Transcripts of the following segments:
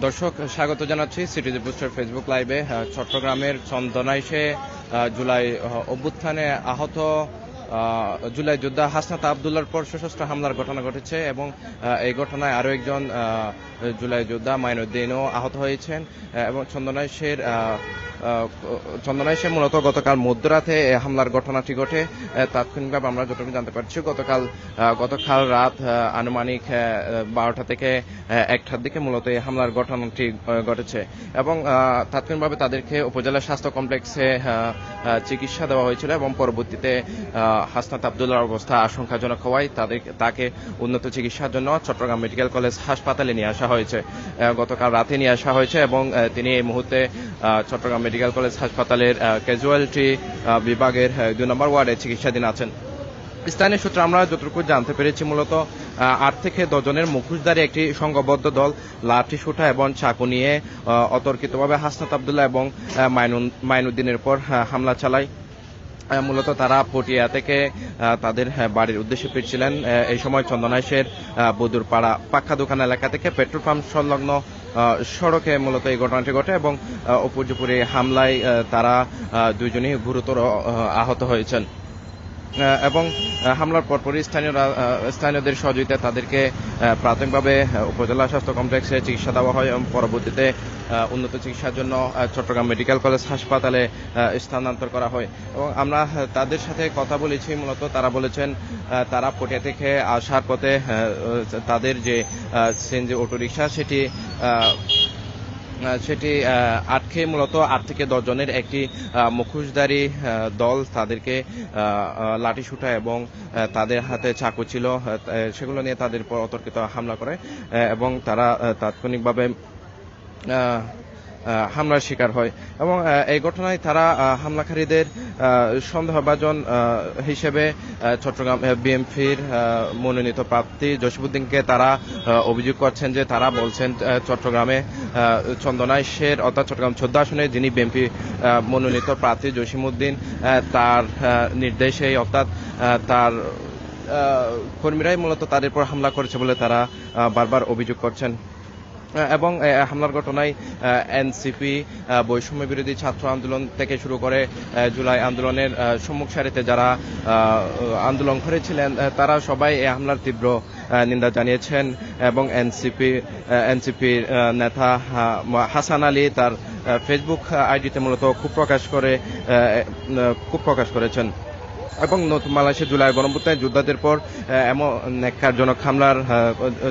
দর্শক স্বাগত জানাচ্ছি সিটিজি বুস্টার ফেসবুক লাইভে। চট্টগ্রামের চন্দনাইশে জুলাই অভ্যুত্থানে আহত আহ, জুলাই যোদ্ধা হাসনাত আবদুল্লার পর সশস্ত্র হামলার ঘটনা ঘটেছে এবং এই ঘটনায় আরও একজন জুলাই যোদ্ধা মাইনুদ্দিনও আহত হয়েছেন এবং চন্দনাইশের চন্দনাইশে মূলত গতকাল মধ্যরাতে হামলার ঘটনাটি ঘটে। তাৎক্ষণিকভাবে আমরা যতটুকু জানতে পারছি, গতকাল গতকাল রাত আনুমানিক বারোটা থেকে একটার দিকে মূলত এই হামলার ঘটনাটি ঘটেছে এবং তাৎক্ষণিকভাবে তাদেরকে উপজেলা স্বাস্থ্য কমপ্লেক্সে চিকিৎসা দেওয়া হয়েছিল এবং পরবর্তীতে হাসনাত আবদুল্লার অবস্থা আশঙ্কাজনক হওয়ায় তাদের তাকে উন্নত চিকিৎসার জন্য চট্টগ্রাম মেডিকেল কলেজ হাসপাতালে নিয়ে আসা হয়েছে। গতকাল রাতে নিয়ে আসা হয়েছে এবং তিনি এই মুহূর্তে চট্টগ্রাম মেডিকেল কলেজ হাসপাতালের ক্যাজুয়ালিটি বিভাগের দুই নম্বর ওয়ার্ডে চিকিৎসাধীন আছেন। স্থানীয় সূত্রে আমরা যতটুকু জানতে পেরেছি মূলত আট থেকে দশজনের মুখোশধারী একটি সংঘবদ্ধ দল, লাঠি সুঠা এবং চাকু নিয়ে অতর্কিতভাবে হাসনাত আবদুল্লাহ এবং মাইনুদ্দিনের উপর হামলা চালায়। মূলত তারা পটিয়া থেকে তাদের বাড়ির উদ্দেশ্যে ফিরছিলেন এই সময় চন্দনাইশের বদুরপাড়া পাক্ষা দোকান এলাকা থেকে পেট্রোল পাম্প সংলগ্ন সড়কে মূলত এই ঘটনাটি ঘটে এবং উপর্যুপুরে হামলায় তারা দুজনেই গুরুতর আহ, আহত হয়েছেন। এবং হামলার পরপরই স্থানীয়দের সহযোগিতায় তাদেরকে প্রাথমিকভাবে উপজেলা স্বাস্থ্য কমপ্লেক্সে চিকিৎসা দেওয়া হয় এবং পরবর্তীতে উন্নত চিকিৎসার জন্য চট্টগ্রাম মেডিকেল কলেজ হাসপাতালে স্থানান্তর করা হয়। এবং আমরা তাদের সাথে কথা বলেছি মূলত, তারা বলেছেন তারা পটিয়া থেকে আসার পথে তাদের যে সিএনজি অটোরিকশা, সেটি সেটি আটকে মূলত আট থেকে দশ জনের একটি মুখোশধারী দল তাদেরকে আহ, আহ, লাঠি শুটা এবং তাদের হাতে চাকু ছিল সেগুলো নিয়ে তাদের উপর অতর্কিত হামলা করে এবং তারা তাৎক্ষণিকভাবে হামলার শিকার হয়। এবং এই ঘটনায় তারা হামলাকারীদের সন্দেহভাজন হিসেবে চট্টগ্রাম বিএমপির মনোনীত প্রার্থী জসিমুদ্দিনকে তারা অভিযোগ করছেন যে তারা বলছেন চট্টগ্রামে আহ, চন্দনাইশের অর্থাৎ চট্টগ্রাম চোদ্দ আসনে যিনি বিএমপি মনোনীত প্রার্থী জসিমুদ্দিন তার আহ, নির্দেশে অর্থাৎ তার কর্মীরাই মূলত তাদের উপর হামলা করেছে বলে তারা বারবার অভিযোগ করছেন। এবং হামলার ঘটনায় এনসিপি বৈষম্য বিরোধী ছাত্র আন্দোলন থেকে শুরু করে জুলাই আন্দোলনের সম্মুখ সারিতে যারা আন্দোলন করেছিলেন তারা সবাই এই হামলার তীব্র নিন্দা জানিয়েছেন এবং এনসিপি এনসিপির নেতা হাসান আলী তার ফেসবুক আইডিতে মূলত ক্ষোভ প্রকাশ করে ক্ষোভ প্রকাশ করেছেন। এবং নতুন বাংলাদেশের জুলাই গণভুত্থায় যোদ্ধাদের পর এমন ন্যাক্কারজনক হামলার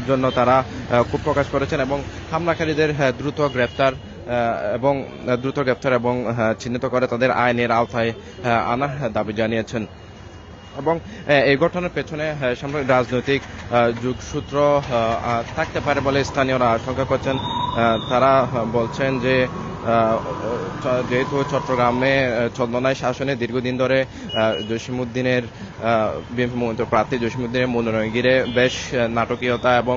জন্য তারা ক্ষোভ প্রকাশ করেছেন এবং হামলাকারীদের দ্রুত গ্রেফতার এবং দ্রুত গ্রেফতার এবং চিহ্নিত করে তাদের আইনের আওতায় আনার দাবি জানিয়েছেন। এবং এই ঘটনার পেছনে আহ, সামগ্রিক রাজনৈতিক যোগসূত্র থাকতে পারে বলে স্থানীয়রা আশঙ্কা করছেন। তারা বলছেন যে যেহেতু চট্টগ্রামে চন্দনায় শাসনে দীর্ঘদিন ধরে জসিমুদ্দিনের প্রার্থী জসিমুদ্দিনের মনোনয়ন ঘিরে বেশ নাটকীয়তা এবং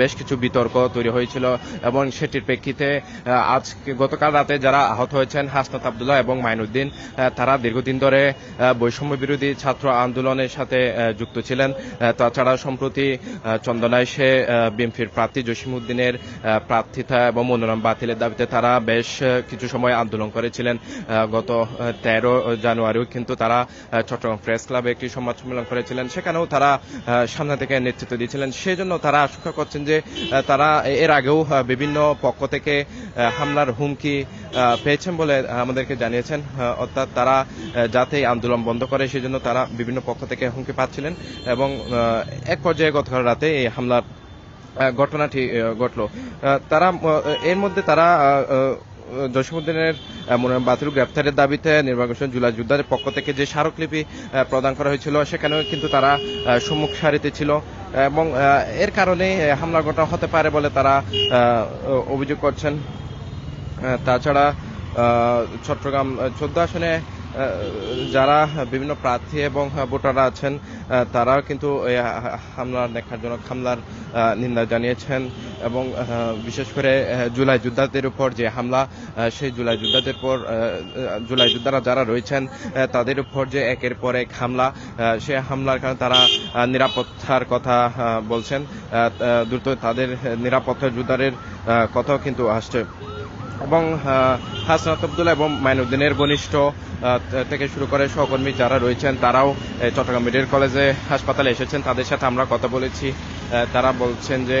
বেশ কিছু বিতর্ক তৈরি হয়েছিল এবং সেটির প্রেক্ষিতে আজ গতকাল রাতে যারা আহত হয়েছেন হাসনাত আবদুল্লাহ এবং মাইনুদ্দিন তারা দীর্ঘদিন ধরে বৈষম্য বিরোধী ছাত্র আন্দোলনের সাথে যুক্ত ছিলেন। তাছাড়া সম্প্রতি চন্দনায় সে বিএনপির প্রার্থী জসিমুদ্দিনের প্রার্থিতা এবং মনোনয়ন বাতিলের দাবিতে তারা বেশ কিছু সময় আন্দোলন করেছিলেন। গত তেরো জানুয়ারিও কিন্তু তারা চট্টগ্রাম প্রেস ক্লাবে একটি সংবাদ সম্মেলন করেছিলেন। সেখানেও তারা সামনে থেকে নেতৃত্ব দিয়েছিলেন। সেজন্য তারা আশঙ্কা করছেন যে তারা এর আগেও বিভিন্ন পক্ষ থেকে হামলার হুমকি পেয়েছেন বলে আমাদেরকে জানিয়েছেন। অর্থাৎ তারা যাতে আন্দোলন বন্ধ করে, সেজন্য তারা বিভিন্ন পক্ষ থেকে হুমকি পাচ্ছিলেন এবং এক পর্যায়ে গতকাল রাতে এই হামলার ঘটনাটি ঘটলো। তারা এর মধ্যে তারা জসীমউদ্দিনের মনোনয়ন বাতিল গ্রেপ্তারের দাবিতে নির্বাচন জুলাই যোদ্ধাদের পক্ষ থেকে যে স্মারকলিপি প্রদান করা হয়েছিল, সেখানেও কিন্তু তারা সম্মুখ সারিতে ছিল। এবং এর কারণে হামলা ঘটনা হতে পারে বলে তারা অভিযোগ করছেন। তাছাড়া চট্টগ্রাম, চোদ্দ আসনে যারা বিভিন্ন প্রার্থী এবং ভোটাররা আছেন তারা কিন্তু হামলার নেখারজনক হামলার নিন্দা জানিয়েছেন এবং বিশেষ করে জুলাই যোদ্ধাদের উপর যে হামলা সেই জুলাই যোদ্ধাদের পর জুলাই যোদ্ধারা যারা রয়েছেন তাদের উপর যে একের পর এক হামলা সে হামলার কারণে তারা নিরাপত্তার কথা বলছেন দ্রুত তাদের নিরাপত্তা যোদ্ধাদের কথাও কিন্তু আসছে। এবং হাসনাত আব্দুল্লাহ এবং মাইনুদ্দিনের ঘনিষ্ঠ থেকে শুরু করে সহকর্মী যারা রয়েছেন, তারাও চট্টগ্রাম মেডিকেল কলেজে হাসপাতালে এসেছেন। তাদের সাথে আমরা কথা বলেছি। তারা বলছেন যে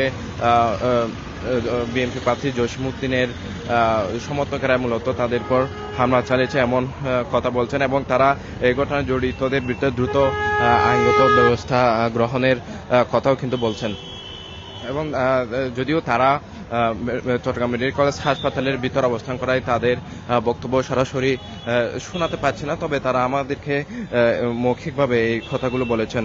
বিএনপি প্রার্থী জসিমুদ্দিনের সমর্থকেরা মূলত তাদের পর হামলা চালিয়েছে এমন কথা বলছেন এবং তারা এই ঘটনায় জড়িতদের বিরুদ্ধে দ্রুত আইনগত ব্যবস্থা গ্রহণের কথাও কিন্তু বলছেন। এবং যদিও তারা চট্টগ্রাম মেডিকেল কলেজ হাসপাতালের ভিতর অবস্থান করায় তাদের বক্তব্য সরাসরি শোনাতে পারছে না, তবে তারা আমাদেরকে মৌখিকভাবে এই কথাগুলো বলেছেন।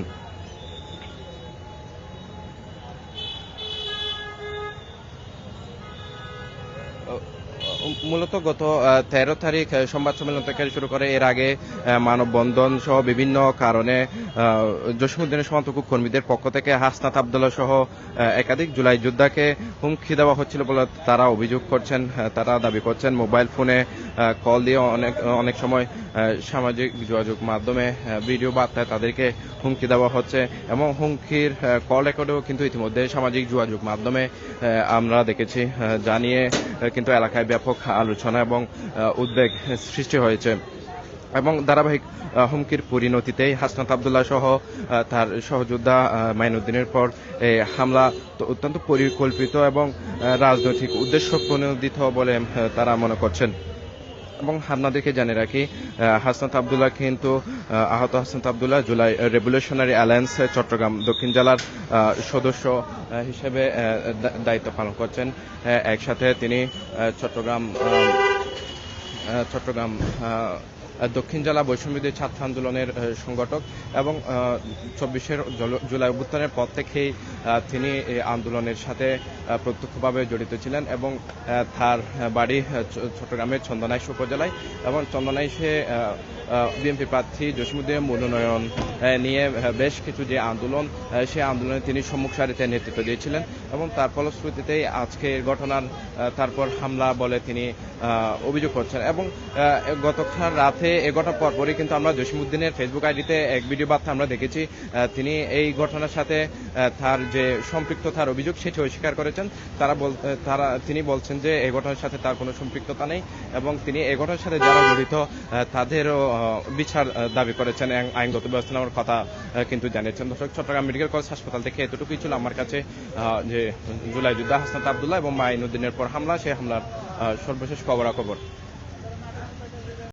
মূলত গত তেরো তারিখ সংবাদ সম্মেলন থেকে শুরু করে এর আগে মানববন্ধন সহ বিভিন্ন কারণে জসীমুদ্দিনের সমর্থক কর্মীদের পক্ষ থেকে হাসনাত আবদুল্লাহ সহ একাধিক জুলাই যোদ্ধাকে হুমকি দেওয়া হচ্ছিল বলে তারা অভিযোগ করছেন তারা দাবি করছেন মোবাইল ফোনে কল দিয়ে অনেক অনেক সময় সামাজিক যোগাযোগ মাধ্যমে ভিডিও বার্তায় তাদেরকে হুমকি দেওয়া হচ্ছে এবং হুমকির কল রেকর্ডও কিন্তু ইতিমধ্যে সামাজিক যোগাযোগ মাধ্যমে আমরা দেখেছি জানিয়ে কিন্তু এলাকায় ব্যাপক আলোচনা এবং উদ্বেগ সৃষ্টি হয়েছে। এবং ধারাবাহিক হুমকির পরিণতিতে হাসনাত আবদুল্লাহ সহ তার সহযোদ্ধা মাইনুদ্দিনের পর হামলা অত্যন্ত পরিকল্পিত এবং রাজনৈতিক উদ্দেশ্য প্রণোদিত বলে তারা মনে করছেন। এবং আপনাদেরকে জানিয়ে রাখি হাসনাত আবদুল্লাহ কিন্তু আহত Hasnat Abdullah July revolutionary alliance Chattogram দক্ষিণ জেলার সদস্য হিসেবে দায়িত্ব পালন করছেন। একসাথে তিনি চট্টগ্রাম চট্টগ্রাম দক্ষিণ জেলা বৈষম্যদের ছাত্র আন্দোলনের সংগঠক এবং চব্বিশের জুলাই অভ্যুত্থানের পর থেকেই তিনি আন্দোলনের সাথে প্রত্যক্ষভাবে জড়িত ছিলেন এবং তার বাড়ি চট্টগ্রামের চন্দনাইশ উপজেলায় এবং চন্দনাইশে বিএনপি প্রার্থী জসিমুদ্দিনের মনোনয়ন নিয়ে বেশ কিছু যে আন্দোলন সেই আন্দোলনে তিনি সম্মুখ সারিতে নেতৃত্ব দিয়েছিলেন এবং তার ফলশ্রুতিতেই আজকে ঘটনার তারপর হামলা বলে তিনি অভিযোগ করছেন এবং গতকাল রাতে এ ঘটনার পরপরই কিন্তু আমরা জসিমুদ্দিনের ফেসবুক আইডিতে এক ভিডিও বার্তা আমরা দেখেছি তিনি এই ঘটনার সাথে তার যে সম্পৃক্ততার অভিযোগ সেটি অস্বীকার করেছেন। তারা তারা, তিনি বলছেন যে এই ঘটনার সাথে তার কোনো সম্পৃক্ততা নেই এবং তিনি এই ঘটনার সাথে যারা জড়িত তাদেরও বিচার দাবি করেছেন আইনগত ব্যবস্থা নেওয়ার কথা কিন্তু জানিয়েছেন। দর্শক, চট্টগ্রাম মেডিকেল কলেজ হাসপাতাল থেকে এতটুকুই ছিল আমার কাছে যে জুলাই যুদ্ধা হাসনাত আবদুল্লাহ এবং মাইনুদ্দিনের পর হামলা। সেই হামলার সর্বশেষ খবরাখবর।